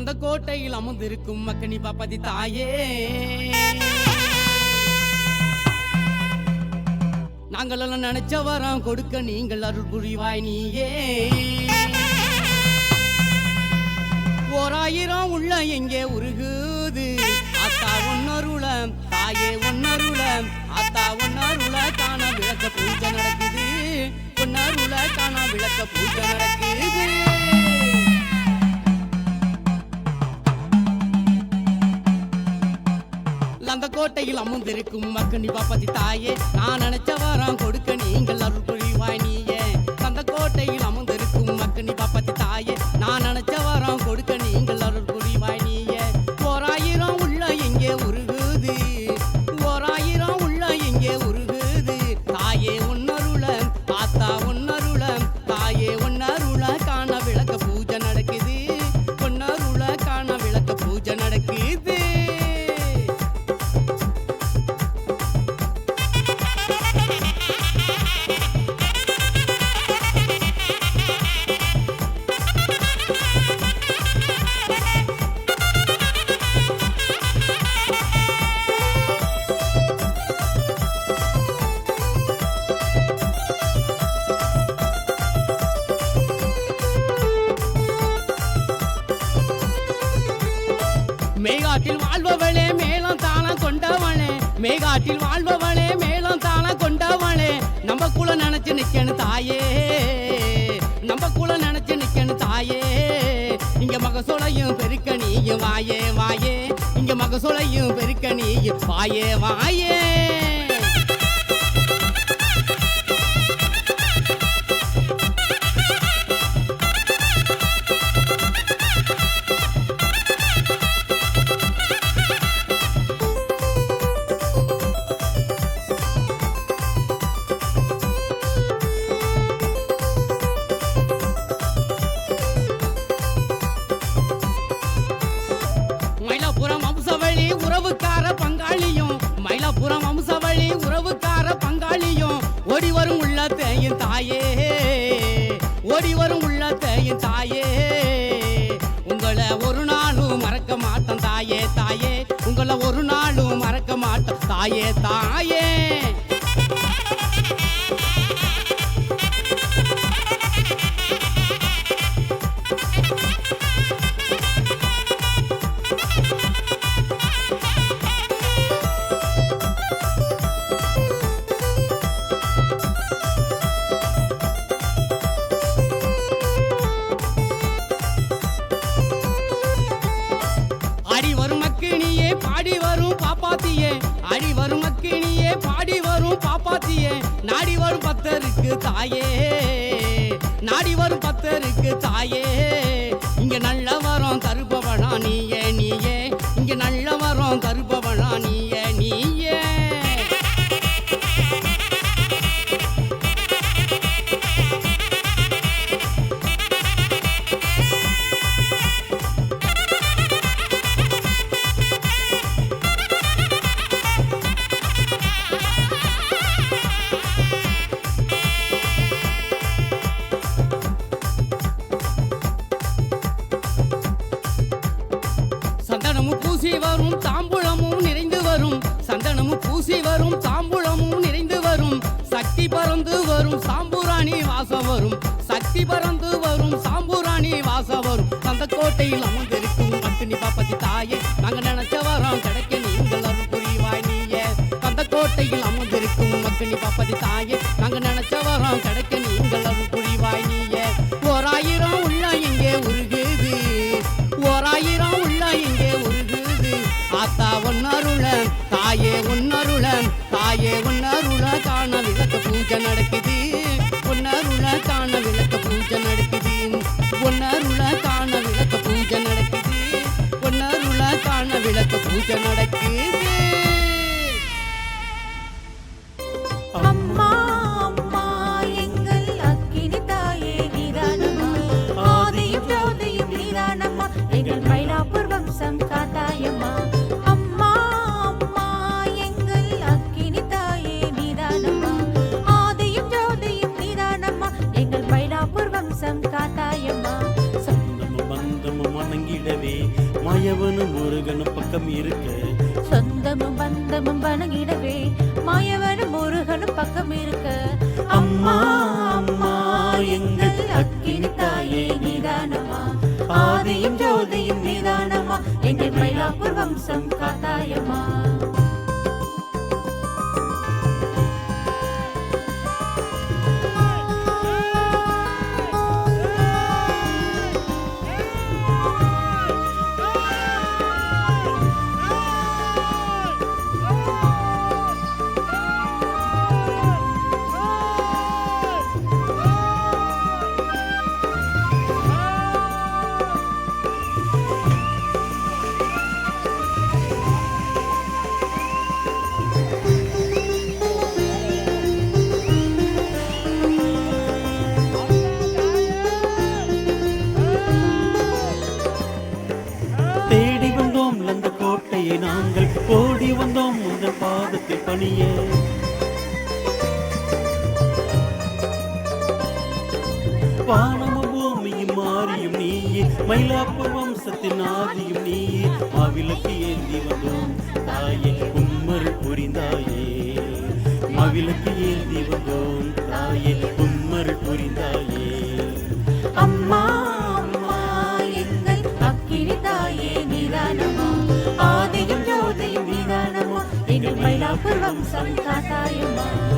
அந்த கோட்டையில் அமர்ந்திருக்கும் மக்கனி பாப்பதி தாயே. நாங்களெல்லாம் நினைச்ச வரம் கொடுக்க நீங்கள் அருள் புரிவாய் நீயே. ஓராயிரம் உள்ள எங்கே உருகுது? அத்தா ஒன்னருள தாயே ஒன்னருள அத்தா ஒன்னருள காண விளக்க பூஜை நடக்குது. ஒன்னருள காண விளக்க பூஜை நடக்குது. அந்த கோட்டையில் அமர்ந்திருக்கும் மக்கனி பாப்பதி தாயே. நான் நினைச்ச வாரம் கொடுக்க நீங்கள் அருள் புரிவாய் நீயே. அந்த கோட்டையில் அமர்ந்திருக்கும் மக்கனி பாப்பதி தாயே. நான் நினைச்ச வாரம் கொடுக்க மேகாட்டில் வாழ்பவளே மேலும் தாளம் கொண்டவளே. மேகாட்டில் வாழ்பவளே மேலும் தாளம் கொண்டவளே. நம்ம குல நினைச்சு நிக்கணும் தாயே. நம்ம குல நினைச்சு நிக்கணும் தாயே. இங்க மகசூலையும் பெருக்க நீயும் வாயே வாயே. இங்க மகசூலையும் பெருக்க நீயும் வாயே வாயே. உறவுக்கார பங்காளியும் மயிலாப்புறம் வம்சவழி உறவுக்கார பங்காளியும் ஓடி வரும் உள்ளத்தையும் தாயே. ஓடி வரும் உள்ளத்தையும் தாயே. உங்களை ஒரு நாளும் மறக்க மாட்டோம் தாயே தாயே. உங்களை ஒரு நாளும் மறக்க மாட்டோம் தாயே தாயே. பாப்பாத்தியே வரும் அக்கினியே பாடி வரும் பாப்பாத்தியே. நாடி வரும் பத்தருக்கு தாயே. நாடி வரும் பத்தருக்கு தாயே. இங்க நல்ல வரம் கருப்பவனா நீயே நீயே. இங்க நல்ல வரம் கருப்பவனா நீயே நீயே. சக்தி பறந்து வரும் சாம்பூராணி வாசம் வரும். சக்தி பறந்து வரும் சாம்பூராணி வாசம் வரும். அந்த கோட்டையில் அமர்ந்திருக்கும் பத்தினி பாப்பதி தாயே நாங்கள் நினைச்ச வரோம் கிடைக்க நீங்கள் அருள் புரிவாய் நீயே. அந்த கோட்டையில் அமர்ந்திருக்கும் பத்தினி பாப்பதி தாயே நாங்கள் நினைச்ச வரோம் கிடைக்க நீங்கள் அருள் புரிவாய் நீயே. ஓராயிரம் உள்ள இங்கே உருகுது ஓராயிரம் உள்ள இங்கே உருகுது. ஆத்தா ஒன்னருளன் தாயே ஒன்னருளன் தாயே ஒன்னருள பூஜை நடக்கு. இருக்க. சொந்தமும் பந்தமும் வணங்கிடவே மாயவனும் முருகனும் பக்கம் இருக்க. அம்மா அம்மா எங்கள் அக்கினி தாயே நிதானமா. ஆதியும் ஜோதியும் நிதானமா. எங்கள் மயிலாப்பூர் வம்சம் வந்தோம் உங்கள் பாதத்தில் பணிய. வானமும் பூமியும் மாறியும் நீயே. மயிலாப்பூர் வம்சத்தின் ஆதியும் நீயே. மாவிளக்கு ஏந்தி வந்தோம் தாயே. உம்மருள் புரிந்தாயே. மாவிளக்கு ஏந்தி வந்தோம் தாயே. உம்மருள் புரிந்தாயே. Saan ka tayo man?